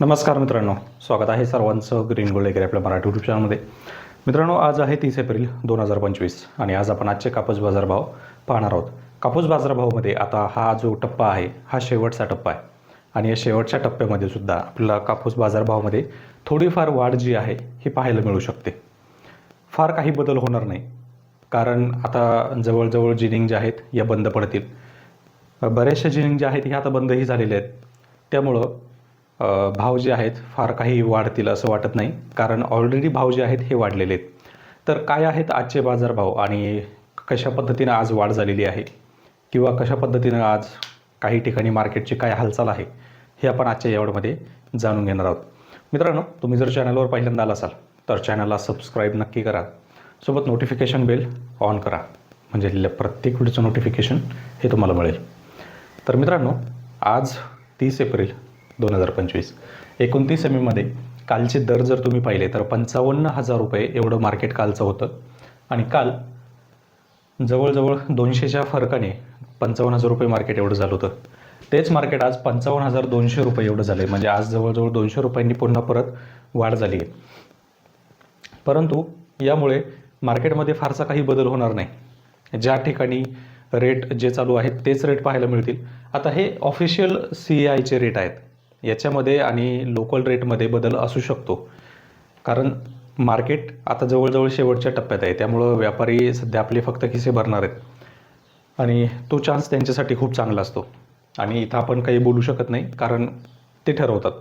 नमस्कार मित्रांनो स्वागत आहे सर्वांचं ग्रीन गोल्ड वगैरे आपल्या मराठी युट्यूब चॅनलमध्ये मित्रांनो आज आहे तीस एप्रिल दोन हजार पंचवीस आणि आज आपण आजचे कापूस बाजारभाव पाहणार आहोत. कापूस बाजारभावामध्ये आता हा जो टप्पा आहे हा शेवटचा टप्पा आहे. आणि या शेवटच्या टप्प्यामध्ये सुद्धा आपल्याला कापूस बाजारभावामध्ये थोडीफार वाढ जी आहे ही पाहायला मिळू शकते. फार काही बदल होणार नाही कारण आता जवळजवळ जिनिंग जे आहेत या बंद पडतील. बऱ्याचशा जिनिंग ज्या आहेत ह्या आता बंदही झालेल्या आहेत. त्यामुळं भाव जे आहेत फार काही वाढतील असं वाटत नाही. कारण ऑलरेडी भाव जे आहेत हे वाढलेले आहेत. तर काय आहेत आजचे बाजारभाव आणि कशा पद्धतीनं आज वाढ झालेली आहे? किंवा कशा पद्धतीनं आज काही ठिकाणी मार्केटची काय हालचाल आहे? हे आपण आजच्या यावडमध्ये जाणून घेणार आहोत. मित्रांनो तुम्ही जर चॅनलवर पहिल्यांदा आला असाल तर चॅनलला सबस्क्राईब नक्की करा. सोबत नोटिफिकेशन बेल ऑन करा. म्हणजे ल- प्रत्येक व्हिडिओचं नोटिफिकेशन हे तुम्हाला मिळेल. तर मित्रांनो आज तीस एप्रिल दोन हजार पंचवीस. एकोणतीस एम एमध्ये कालचे दर जर तुम्ही पाहिले तर पंचावन्न हजार रुपये एवढं मार्केट कालचं होतं. आणि काल जवळजवळ दोनशेच्या फरकाने पंचावन्न हजार रुपये मार्केट एवढं झालं होतं. तेच मार्केट आज पंचावन्न हजार दोनशे रुपये एवढं झालं आहे म्हणजे आज जवळजवळ दोनशे रुपयांनी पुन्हा परत वाढ झाली आहे परंतु यामुळे मार्केटमध्ये फारसा काही बदल होणार नाही. ज्या ठिकाणी रेट जे चालू आहेत तेच रेट पाहायला मिळतील. आता हे ऑफिशियल सी आयचे रेट आहेत. याच्यामध्ये आणि लोकल रेटमध्ये बदल असू शकतो. कारण मार्केट आता जवळजवळ शेवटच्या टप्प्यात आहे. त्यामुळं व्यापारी सध्या आपले फक्त खिसे भरणार आहेत. आणि तो चान्स त्यांच्यासाठी खूप चांगला असतो. आणि इथं आपण काही बोलू शकत नाही कारण ते ठरवतात.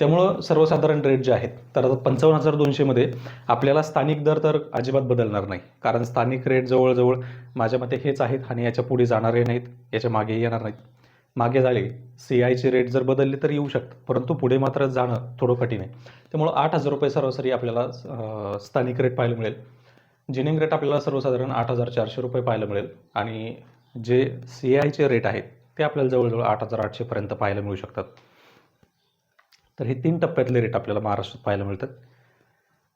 त्यामुळं सर्वसाधारण रेट जे आहेत तर आता पंचावन्न हजार दोनशेमध्ये आपल्याला स्थानिक दर तर अजिबात बदलणार नाही. कारण स्थानिक रेट जवळजवळ माझ्या मते हेच आहेत आणि याच्यापुढे जाणारे नाहीत याच्या मागेही येणार नाहीत. मागे झाले. सी आयचे रेट जर बदलले तर येऊ शकतं. परंतु पुढे मात्र जाणं थोडं कठीण आहे. त्यामुळं आठ हजार रुपये सरासरी आपल्याला स्थानिक रेट पाहायला मिळेल. जिनिंग रेट आपल्याला सर्वसाधारण आठ हजार चारशे रुपये पाहायला मिळेल. आणि जे सी आयचे रेट आहेत ते आपल्याला जवळजवळ आठ हजार आठशेपर्यंत पाहायला मिळू शकतात. तर हे तीन टप्प्यातले रेट आपल्याला महाराष्ट्रात पाहायला मिळतात.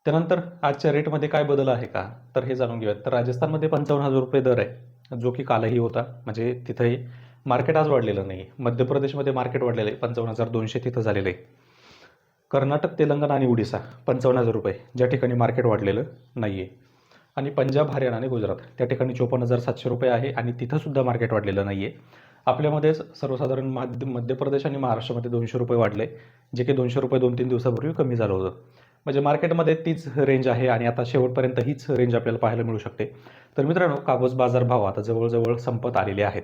त्यानंतर आजच्या रेटमध्ये काय बदल आहे का? तर हे जाणून घेऊयात. तर राजस्थानमध्ये पंचावन्न हजार रुपये दर आहे जो की कालही होता. म्हणजे तिथंही मार्केट आज वाढलेलं नाही मध्य प्रदेशमध्ये मार्केट वाढलेलं आहे. पंचावन्न हजार दोनशे तिथं झालेलं आहे. कर्नाटक तेलंगणा आणि ओडिसा पंचावन्न हजार रुपये. ज्या ठिकाणी मार्केट वाढलेलं नाही आहे आणि पंजाब हरियाणा आणि गुजरात त्या ठिकाणी चोपन्न हजार सातशे रुपये आहे आणि तिथंसुद्धा मार्केट वाढलेलं नाही आहे आपल्यामध्येच सर्वसाधारण मध्य मध्य प्रदेश आणि महाराष्ट्रामध्ये दोनशे रुपये वाढले जे की दोनशे रुपये दोन तीन दिवसापूर्वी कमी झालं होतं. म्हणजे मार्केटमध्ये तीच रेंज आहे आणि आता शेवटपर्यंत हीच रेंज आपल्याला पाहायला मिळू शकते. तर मित्रांनो कागज बाजार भाव आता जवळजवळ संपत आलेले आहेत.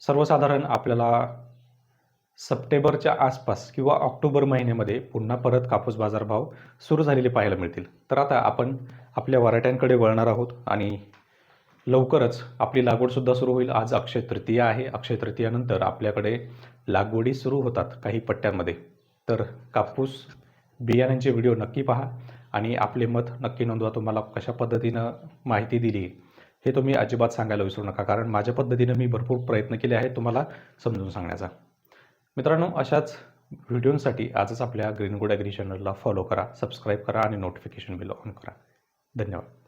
सर्वसाधारण आपल्याला सप्टेंबरच्या आसपास किंवा ऑक्टोबर महिन्यामध्ये पुन्हा परत कापूस बाजारभाव सुरू झालेले पाहायला मिळतील. तर आता आपण आपल्या वराट्यांकडे वळणार आहोत आणि लवकरच आपली लागवडसुद्धा सुरू होईल. आज अक्षय तृतीया आहे. अक्षय तृतीयानंतर आपल्याकडे लागवडी सुरू होतात काही पट्ट्यांमध्ये. तर कापूस बियाण्यांचे व्हिडिओ नक्की पहा आणि आपले मत नक्की नोंदवा. तुम्हाला कशा पद्धतीनं माहिती दिली हे तुम्ही अजिबात सांगायला विसरू नका कारण माझ्या पद्धतीनं मी भरपूर प्रयत्न केले आहेत तुम्हाला समजून सांगण्याचा. मित्रांनो अशाच व्हिडिओंसाठी आजच आपल्या ग्रीन गुड ॲग्री चॅनलला फॉलो करा सबस्क्राईब करा आणि नोटिफिकेशन बिल ऑन करा. धन्यवाद.